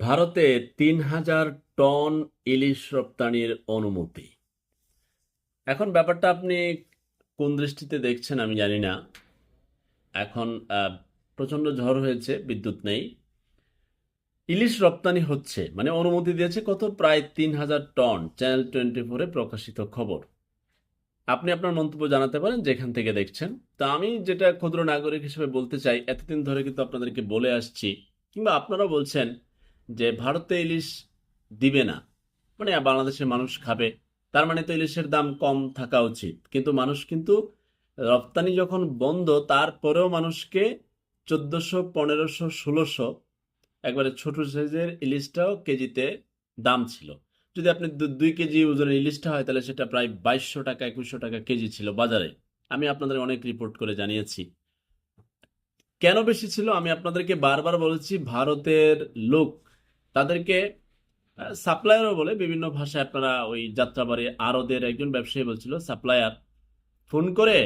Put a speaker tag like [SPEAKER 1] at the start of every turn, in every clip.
[SPEAKER 1] ভারতে তিন হাজার টন ইলিশ রপ্তানির অনুমতি। এখন ব্যাপারটা আপনি কোন দৃষ্টিতে দেখছেন আমি জানি না। এখন প্রচণ্ড ঝড় হয়েছে, বিদ্যুৎ নেই। ইলিশ রপ্তানি হচ্ছে মানে অনুমতি দিয়েছে কত? প্রায় তিন হাজার টন, চ্যানেল টোয়েন্টি ফোরে প্রকাশিত খবর। আপনি আপনার মন্তব্য জানাতে পারেন, যেখান থেকে দেখছেন। তা আমি যেটা ক্ষুদ্র নাগরিক হিসেবে বলতে চাই, এতদিন ধরে কিন্তু আপনাদেরকে বলে আসছি, কিংবা আপনারা বলছেন যে ভারতে ইলিশ দিবে না মানে বাংলাদেশের মানুষ খাবে, তার মানে তো ইলিশের দাম কম থাকা উচিত। কিন্তু মানুষ কিন্তু রপ্তানি যখন বন্ধ, তারপরেও মানুষকে চোদ্দোশো, পনেরোশো, ষোলোশো একবারে ছোট সাইজের ইলিশটাও কেজিতে দাম ছিল। যদি আপনি দুই কেজি ওজনের ইলিশটা হয়, তাহলে সেটা প্রায় বাইশশো টাকা, একুশশো টাকা কেজি ছিল বাজারে। আমি আপনাদের অনেক রিপোর্ট করে জানিয়েছি। কেন বেশি ছিল? আমি আপনাদেরকে বারবার বলেছি, ভারতের লোক তাদেরকে সাপ্লায়ারও বলে, বিভিন্ন ভাষায় আপনারা ওই যাত্রাবাড়ি আরদের একজন ব্যবসায়ী বলছিল সাপ্লায়ার ফোন করে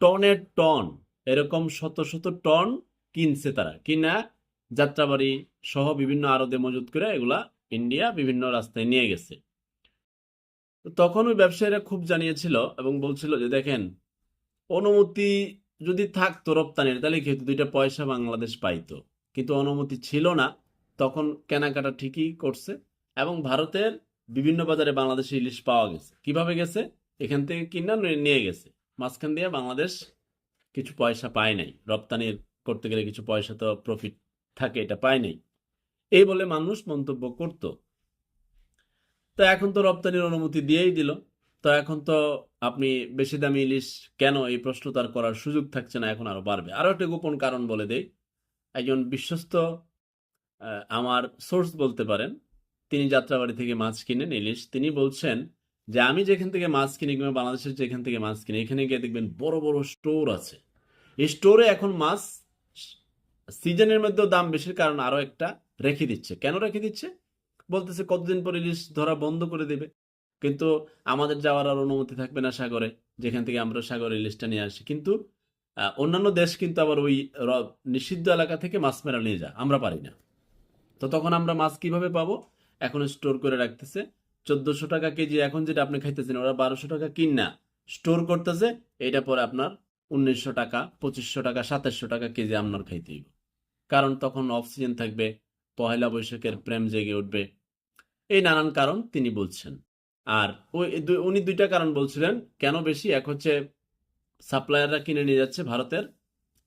[SPEAKER 1] টনের টন, এরকম শত শত টন কিনছে তারা। কিনা যাত্রাবাড়ি সহ বিভিন্ন আরদে মজুত করে এগুলা ইন্ডিয়া বিভিন্ন রাস্তায় নিয়ে গেছে। তখন ওই ব্যবসায়ীরা খুব জানিয়েছিল এবং বলছিল যে, দেখেন, অনুমতি যদি থাকতো রপ্তানির, তাহলে কি হতো দুইটা পয়সা বাংলাদেশ পাইতো। কিন্তু অনুমতি ছিল না। তখন কেনাকাটা ঠিকই করছে এবং ভারতের বিভিন্ন বাজারে বাংলাদেশে ইলিশ পাওয়া গেছে। কীভাবে গেছে? এখান থেকে কিনা নিয়ে- গেছে। মাঝখান দিয়ে বাংলাদেশ কিছু পয়সা পায় নাই। রপ্তানির করতে গেলে কিছু পয়সা তো প্রফিট থাকে, এটা পায় নাই। এই বলে মানুষ মন্তব্য করত। তো এখন তো রপ্তানির অনুমতি দিয়েই দিল। তো এখন তো আপনি বেশি দামি ইলিশ কেন? এই প্রশ্ন তার করার সুযোগ থাকছে না, এখন আরও বাড়বে। আরও একটা গোপন কারণ বলে দেই। একজন বিশ্বস্ত আমার সোর্স বলতে পারেন, তিনি যাত্রাবাড়ি থেকে মাছ কিনেন, ইলিশ। তিনি বলছেন যে, আমি যেখান থেকে মাছ কিনি কিংবা বাংলাদেশের যেখান থেকে মাছ কিনি, এখানে গিয়ে দেখবেন বড় বড় স্টোর আছে। এই স্টোরে এখন মাছ সিজনের মধ্যেও দাম বেশির কারণ আরও একটা রেখে দিচ্ছে। কেন রেখে দিচ্ছে? বলতেছে, কতদিন পর ইলিশ ধরা বন্ধ করে দেবে? কিন্তু আমাদের যাওয়ার আর অনুমতি থাকবে না সাগরে, যেখান থেকে আমরা সাগরে ইলিশটা নিয়ে আসি। কিন্তু অন্যান্য দেশ কিন্তু আবার ওই নিষিদ্ধ এলাকা থেকে মাছ মেরা নিয়ে যায়। আমরা পারি না। তো তখন আমরা মাছ কীভাবে পাবো? এখন স্টোর করে রাখতেছে। চোদ্দশো টাকা কেজি এখন যেটা আপনি খাইতেছেন, ওরা বারোশো টাকা কিনা স্টোর করতেছে এটা পরে আপনার উনিশশো টাকা, পঁচিশশো টাকা, সাতাশশো টাকা কেজি আপনার খাইতে হইব। কারণ তখন অক্সিজেন থাকবে, পহেলা বৈশাখের প্রেম জেগে উঠবে। এই নানান কারণ তিনি বলছেন। আর ওই উনি দুইটা কারণ বলছিলেন, কেন বেশি? এক হচ্ছে সাপ্লায়াররা কিনে নিয়ে যাচ্ছে ভারতের,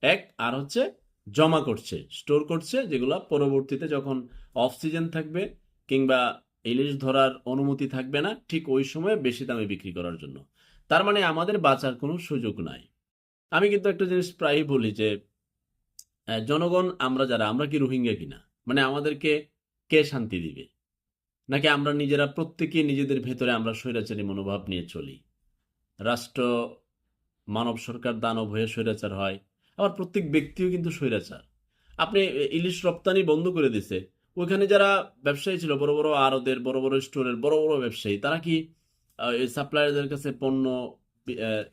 [SPEAKER 1] এক, আর হচ্ছে জমা করছে স্টোর করছে, যেগুলো পরবর্তীতে যখন অফ সিজন থাকবে কিংবা ইলিশ ধরার অনুমতি থাকবে না, ঠিক ওই সময় বেশি দামে বিক্রি করার জন্য। তার মানে আমাদের বাঁচার কোনো সুযোগ নাই। আমি কিন্তু একটা জিনিস প্রায়ই বলি যে জনগণ, আমরা যারা, আমরা কি রোহিঙ্গা কিনা? মানে আমাদেরকে কে শান্তি দিবে? নাকি আমরা নিজেরা প্রত্যেকে নিজেদের ভেতরে আমরা স্বৈরাচারী মনোভাব নিয়ে চলি? রাষ্ট্র মানব সরকার দানব হয়ে স্বৈরাচার হয় আবার প্রত্যেক ব্যক্তিও কিন্তু স্বৈরাচার। আপনি ইলিশ রপ্তানি বন্ধ করে দিছে, ওইখানে যারা ব্যবসায়ী ছিল, বড় বড় আড়তের, বড় বড় স্টোরের, বড় বড় ব্যবসায়ী, তারা কি সাপ্লায়ারদের কাছে পণ্য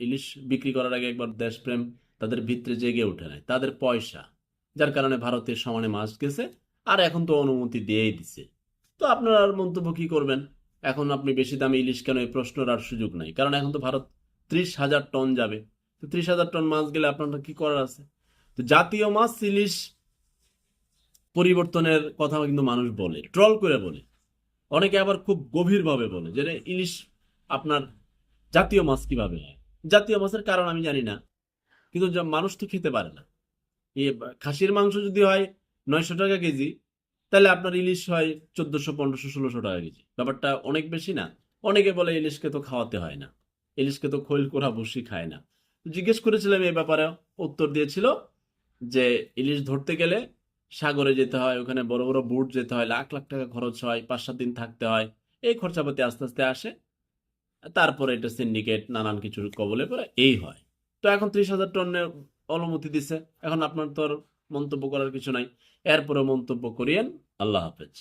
[SPEAKER 1] ইলিশ বিক্রি করার আগে একবার দেশপ্রেম তাদের ভিতরে জেগে ওঠে নাই, তাদের পয়সা, যার কারণে ভারতের সমানে মাছ গেছে, আর এখন তো অনুমতি দিয়েই দিছে। তো আপনারা আর মন্তব্য কি করবেন? এখন আপনি বেশি দামে ইলিশ কেন, এই প্রশ্নের আর সুযোগ নাই, কারণ এখন তো ভারত ত্রিশ হাজার টন যাবে তো ত্রিশ হাজার টন মাছ গেলে আপনার কি করার আছে? তো জাতীয় মাছ ইলিশ পরিবর্তনের কথা কিন্তু মানুষ বলে, ট্রল করে বলে। অনেকে আবার খুব গভীরভাবে বলে যে ইলিশ আপনার জাতীয় মাছ কীভাবে হয়? জাতীয় মাছের কারণ আমি জানি না, কিন্তু মানুষ তো খেতে পারে না। খাসির মাংস যদি হয় নয়শো টাকা কেজি, তাহলে আপনার ইলিশ হয় চোদ্দশো, পনেরোশো, ষোলোশো টাকা কেজি। ব্যাপারটা অনেক বেশি না। অনেকে বলে ইলিশকে তো খাওয়াতে হয় না, ইলিশকে তো খৈল কোরা বসি খায় না। জিজ্ঞেস করেছিলাম এই ব্যাপারে। উত্তর দিয়েছিল যে, ইলিশ ধরতে গেলে সাগরে যেতে হয়, ওখানে বড় বড় বুট যেতে হয়, লাখ লাখ টাকা খরচ হয়, পাঁচ সাত দিন থাকতে হয়। এই খরচাপাতি আস্তে আস্তে আসে। তারপরে এটা সিন্ডিকেট নানান কিছুর কবলে পরে এই হয়। তো এখন ত্রিশ হাজার টনের অনুমতি দিছে। এখন আপনার তো মন্তব্য করার কিছু নাই। এরপরে মন্তব্য করিয়েন। আল্লাহ হাফেজ।